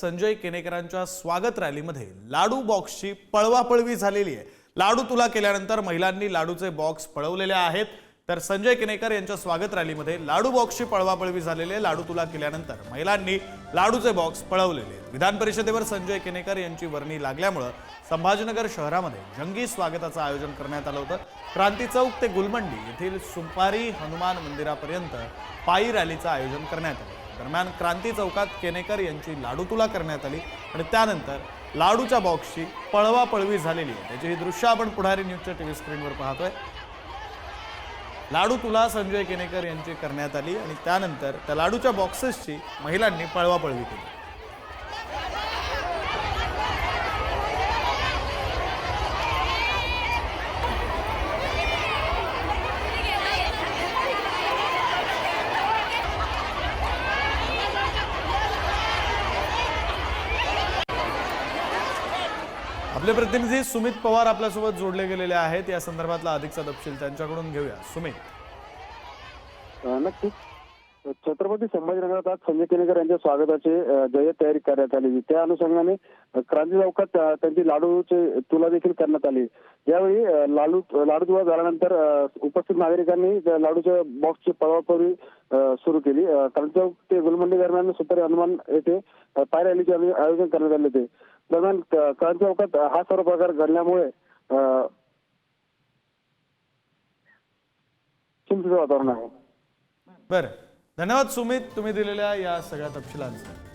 संजय केनेकरांच्या स्वागत रॅलीमध्ये लाडू बॉक्सची पळवापळवी झालेली आहे. लाडू तुला केल्यानंतर महिलांनी लाडूचे बॉक्स पळवलेले आहेत. तर संजय केनेकर यांच्या स्वागत रॅलीमध्ये लाडू बॉक्सची पळवापळवी झालेली आहे. लाडू तुला केल्यानंतर महिलांनी लाडूचे बॉक्स पळवलेले आहेत. विधान परिषदेवर संजय केनेकर यांची वर्णी लागल्यामुळं संभाजीनगर शहरामध्ये जंगी स्वागताचं आयोजन करण्यात आलं होतं. क्रांती चौक ते गुलमंडी येथील सुपारी हनुमान मंदिरापर्यंत पायी रॅलीचं आयोजन करण्यात आलं. दरम्यान क्रांती चौकात केनेकर यांची लाडू तुला करण्यात आली आणि त्यानंतर लाडूच्या बॉक्सची पळवापळवी झालेली आहे. त्याची ही दृश्य आपण पुढारी न्यूजच्या टीव्ही स्क्रीनवर पाहतोय. लाडू तुला संजय केनेकर यांची करण्यात आली आणि त्यानंतर त्या लाडूच्या बॉक्सेसची महिलांनी पळवापळवी केली. आपले प्रतिनिधी सुमित पवार आपल्यासोबत जोडले गेलेले आहेत. या संदर्भातला अधिकचा तपशील त्यांच्याकडून घेऊया. सुमित. नक्कीच. छत्रपती संभाजीनगरात आज संजय केनेकर यांच्या स्वागताची जय जय्यत तयारी करण्यात आली. त्या अनुषंगाने क्रांती चौकात त्यांची लाडूची तुला देखील करण्यात आली. यावेळी लाडू लाडू तुला झाल्यानंतर उपस्थित नागरिकांनी लाडूच्या बॉक्सची पळवापळवी सुरू केली. क्रांती चौक ते गुलमंडी दरम्यान सुपारी हनुमान येथे पाय रॅलीचे आयोजन करण्यात आले होते. दरम्यान क्रांती चौकात हा सर्व प्रकार घडल्यामुळे चिंतेचं वातावरण आहे. बरं. धन्यवाद सुमित तुम्ही दिलेल्या या सगळ्या तपशिलांसाठी